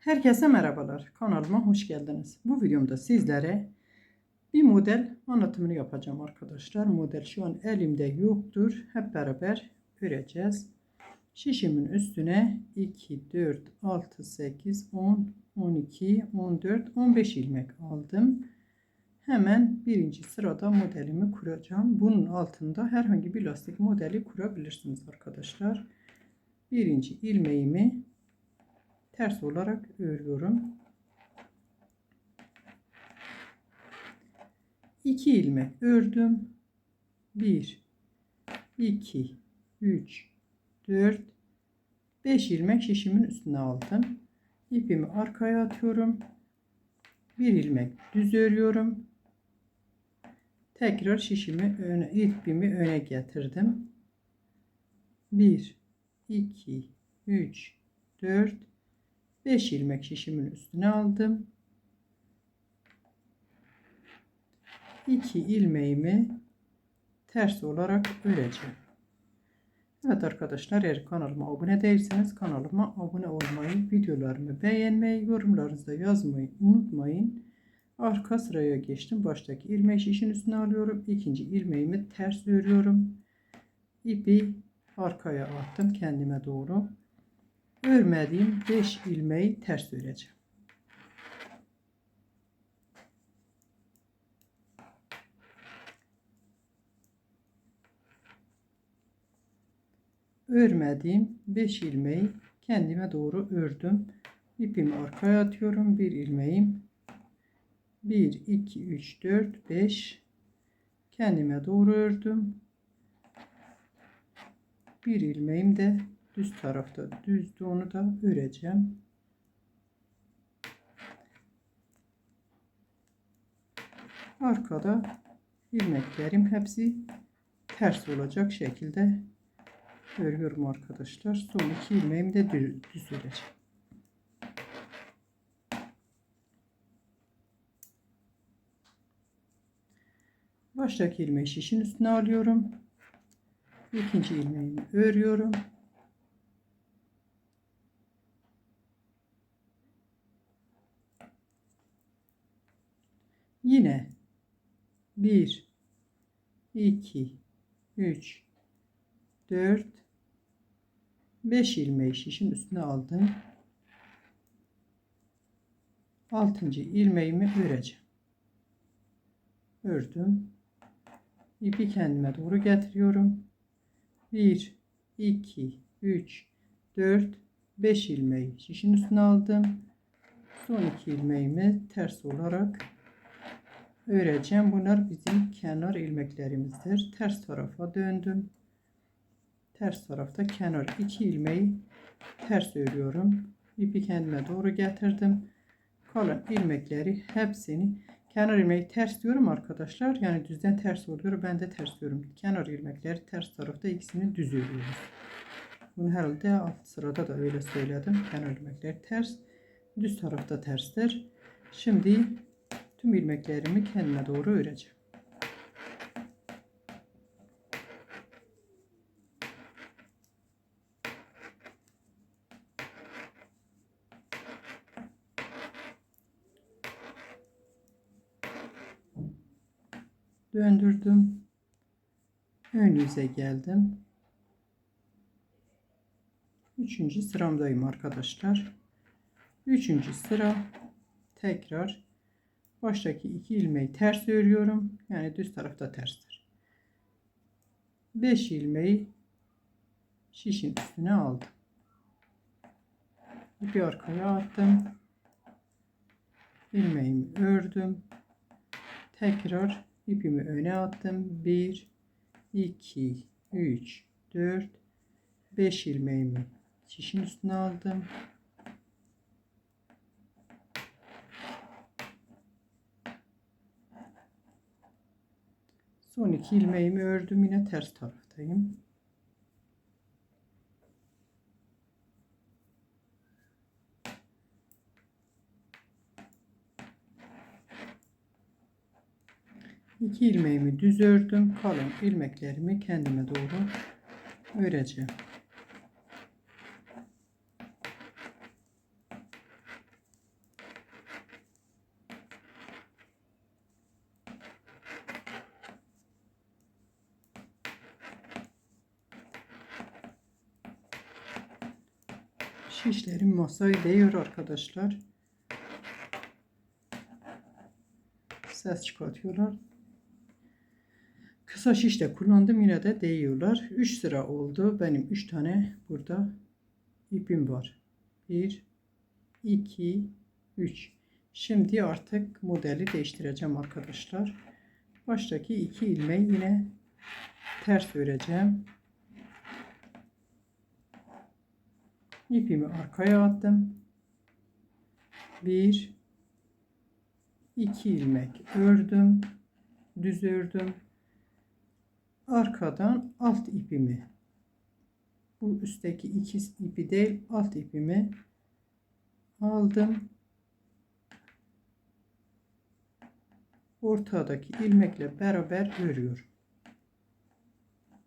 Herkese merhabalar. Kanalıma hoş geldiniz. Bu videomda sizlere bir model anlatımını yapacağım arkadaşlar. Model şu an elimde yoktur. Hep beraber öreceğiz. Şişimin üstüne 2, 4, 6, 8, 10, 12, 14, 15 ilmek aldım. Hemen birinci sırada modelimi kuracağım. Bunun altında herhangi bir lastik modeli kurabilirsiniz arkadaşlar. Birinci ilmeğimi ters olarak örüyorum. 2 ilmek ördüm. 1 2 3 4 5 ilmek şişimin üstüne aldım. İpimi arkaya atıyorum. Bir ilmek düz örüyorum. Tekrar şişimi öne, ipimi öne getirdim. 1 2 3 4 5 ilmek şişimin üstüne aldım. 2 ilmeğimi ters olarak öreceğim. Evet arkadaşlar eğer kanalıma abone değilseniz kanalıma abone olmayı, videolarımı beğenmeyi, yorumlarınızda yazmayı unutmayın. Arka sıraya geçtim. Baştaki ilmeği şişin üstüne alıyorum. İkinci ilmeğimi ters örüyorum. İpi arkaya attım kendime doğru örmediğim 5 ilmeği ters öreceğim. Örmediğim 5 ilmeği kendime doğru ördüm. İpimi arkaya atıyorum. Bir ilmeğim 1 2 3 4 5 kendime doğru ördüm. Bir ilmeğim de düz tarafta düzdü onu da öreceğim. Arkada ilmeklerim hepsi ters olacak şekilde örüyorum arkadaşlar. Son iki ilmeğimi de düz, düz öreceğim. Baştaki ilmeği şişin üstüne alıyorum. İkinci ilmeğimi örüyorum. Yine 1 2 3 4 5 ilmeği şişin üstüne aldım. 6. ilmeğimi öreceğim. Ördüm. İpi kendime doğru getiriyorum. 1 2 3 4 5 ilmeği şişin üstüne aldım. Son iki ilmeğimi ters olarak öreceğim. Bunlar bizim kenar ilmeklerimizdir. Ters tarafa döndüm. Ters tarafta kenar iki ilmeği ters örüyorum. İpi kendime doğru getirdim. Kalan ilmekleri hepsini kenar ilmeği ters diyorum arkadaşlar. Yani düzden ters oluyor. Ben de ters diyorum. Kenar ilmekleri ters tarafta ikisini düz örüyoruz. Bunu herhalde alt sırada da öyle söyledim. Kenar ilmekler ters. Düz tarafta terstir. Şimdi tüm ilmeklerimi kendime doğru öreceğim. Döndürdüm. Ön yüze geldim. Üçüncü sıramdayım arkadaşlar. Üçüncü sıra tekrar baştaki iki ilmeği ters örüyorum. Yani düz tarafta terstir. 5 ilmeği şişin üstüne aldım. İpi arkaya attım. ilmeğimi ördüm. Tekrar ipimi öne attım. 1 2 3 4 5 ilmeğimi şişin üstüne aldım. Son iki ilmeğimi ördüm yine ters taraftayım. İki ilmeğimi düz ördüm. Kalan ilmeklerimi kendime doğru öreceğim. Şişlerim masaya değiyor arkadaşlar. Ses çıkartıyorlar. Kısa şiş de kullandım yine de değiyorlar. 3 sıra oldu. Benim 3 tane burada ipim var. 1 2 3 Şimdi artık modeli değiştireceğim arkadaşlar. Baştaki iki ilmeği yine ters öreceğim. İpimi arkaya attım. Bir, iki ilmek ördüm. Düz ördüm. Arkadan alt ipimi bu üstteki iki ipi değil alt ipimi aldım. Ortadaki ilmekle beraber örüyorum.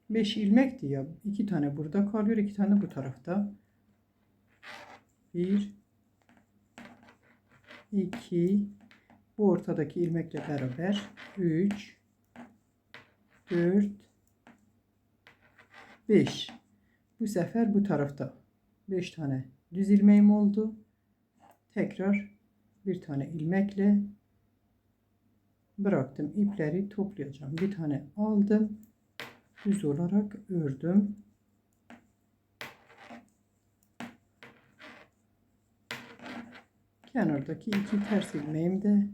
5 ilmekti ya. iki tane burada kalıyor, iki tane bu tarafta. 1 2 bu ortadaki ilmekle beraber 3 4 5 bu sefer bu tarafta 5 tane düz ilmeğim oldu. Tekrar bir tane ilmekle bıraktım. ipleri toplayacağım. Bir tane aldım. Düz olarak ördüm. Kenardaki iki ters ilmeğim de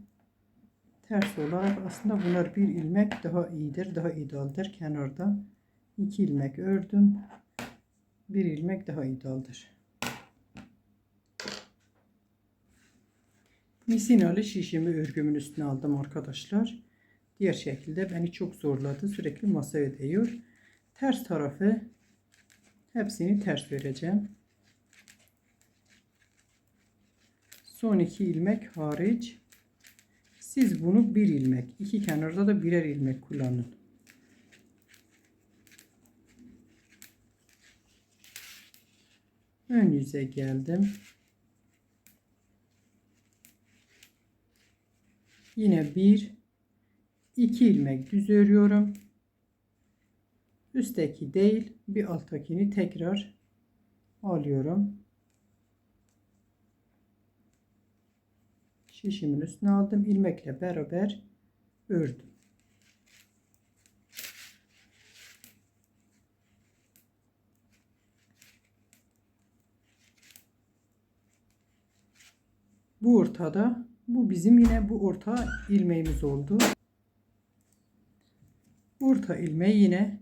ters olarak aslında bunlar bir ilmek daha iyidir, daha idealdir. Kenarda iki ilmek ördüm. Bir ilmek daha idealdir. Misinalı şişimi örgümün üstüne aldım arkadaşlar. Diğer şekilde beni çok zorladı. Sürekli masaya değiyor. Ters tarafı hepsini ters vereceğim. Son iki ilmek hariç siz bunu bir ilmek, iki kenarda da birer ilmek kullanın. Ön yüze geldim. Yine bir, iki ilmek düz örüyorum. Üstteki değil, bir alttakini tekrar alıyorum. Şişimin üstüne aldım. ilmekle beraber ördüm. Bu ortada. Bu bizim yine bu orta ilmeğimiz oldu. Orta ilmeği yine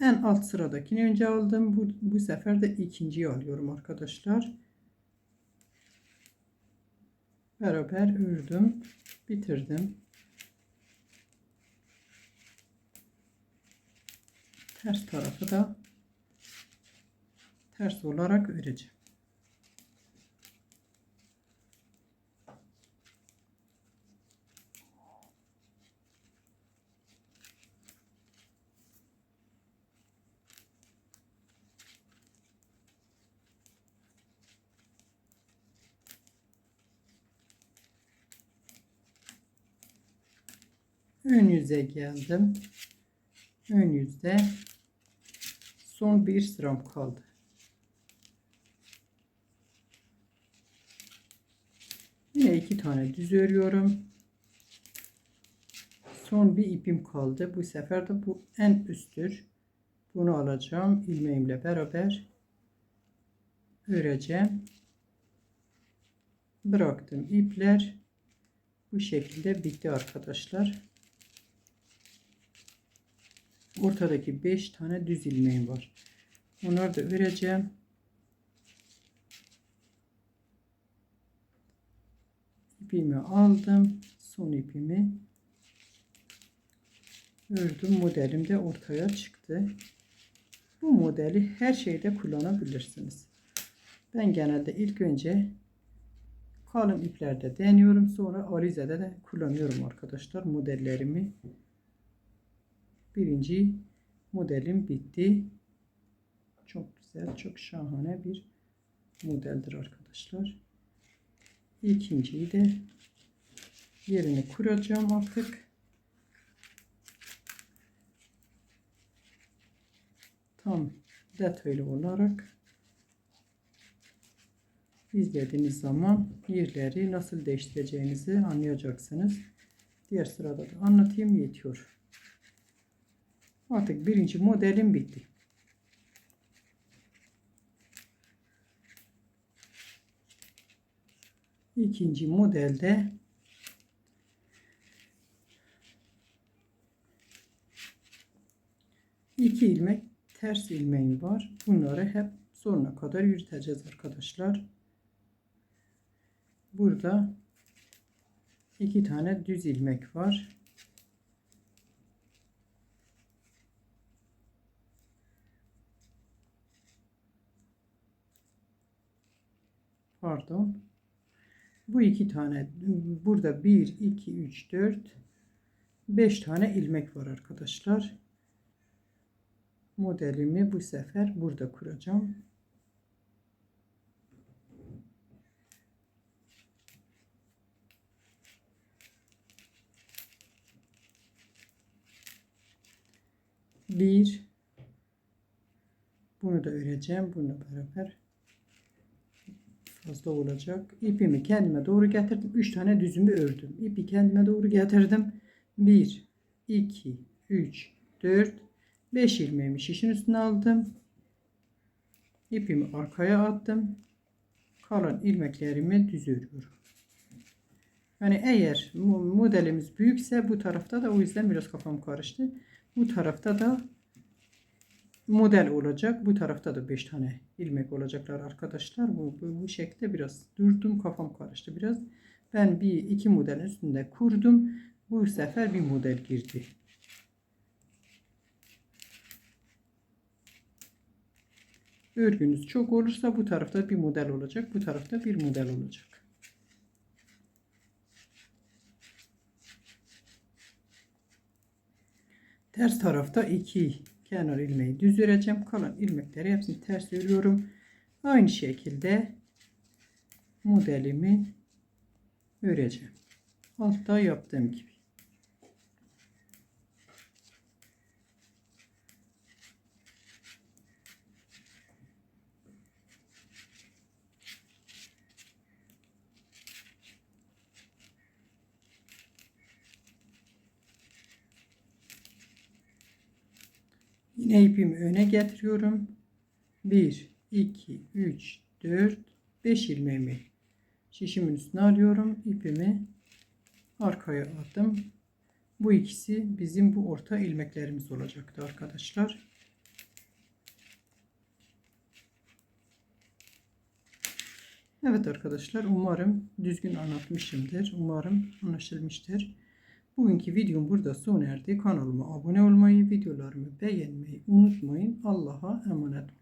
en alt sıradakini önce aldım. Bu, bu sefer de ikinciyi alıyorum arkadaşlar. Beraber ördüm. Bitirdim. Ters tarafı da ters olarak öreceğim. Ön yüze geldim. Ön yüzde son bir sıram kaldı. Yine iki tane düz örüyorum. Son bir ipim kaldı. Bu sefer de bu en üsttür. Bunu alacağım. ilmeğimle beraber öreceğim. Bıraktım ipler. Bu şekilde bitti arkadaşlar. Ortadaki 5 tane düz ilmeğim var. Onları da öreceğim. İpimi aldım. Son ipimi ördüm. Modelim de ortaya çıktı. Bu modeli her şeyde kullanabilirsiniz. Ben genelde ilk önce kalın iplerde deniyorum. Sonra alizede de kullanıyorum arkadaşlar modellerimi birinci modelim bitti. Çok güzel, çok şahane bir modeldir arkadaşlar. İkinciyi de yerini kuracağım artık. Tam detaylı olarak izlediğiniz zaman yerleri nasıl değiştireceğinizi anlayacaksınız. Diğer sırada da anlatayım yetiyor. Artık birinci modelim bitti. İkinci modelde iki ilmek ters ilmeğim var. Bunları hep sonuna kadar yürüteceğiz arkadaşlar. Burada iki tane düz ilmek var. Pardon. Bu iki tane burada 1 2 3 4 5 tane ilmek var arkadaşlar. Modelimi bu sefer burada kuracağım. Bir bunu da öreceğim. Bununla beraber fazla olacak. İpimi kendime doğru getirdim. 3 tane düzümü ördüm. İpi kendime doğru getirdim. 1 2 3 4 5 ilmeğimi şişin üstüne aldım. İpimi arkaya attım. Kalan ilmeklerimi düz örüyorum. Yani eğer mo- modelimiz büyükse bu tarafta da o yüzden biraz kafam karıştı. Bu tarafta da model olacak. Bu tarafta da 5 tane ilmek olacaklar arkadaşlar. Bu, bu, bu şekilde biraz durdum. Kafam karıştı biraz. Ben bir iki modelin üstünde kurdum. Bu sefer bir model girdi. Örgünüz çok olursa bu tarafta bir model olacak. Bu tarafta bir model olacak. Ters tarafta iki kenar ilmeği düz öreceğim. Kalan ilmekleri hepsini ters örüyorum. Aynı şekilde modelimi öreceğim. Altta yaptığım gibi. Yine ipimi öne getiriyorum. 1, 2, 3, 4, 5 ilmeğimi şişimin üstüne alıyorum. İpimi arkaya attım. Bu ikisi bizim bu orta ilmeklerimiz olacaktı arkadaşlar. Evet arkadaşlar umarım düzgün anlatmışımdır. Umarım anlaşılmıştır. Bugünkü videom burada sona erdi. Kanalıma abone olmayı, videolarımı beğenmeyi unutmayın. Allah'a emanet olun.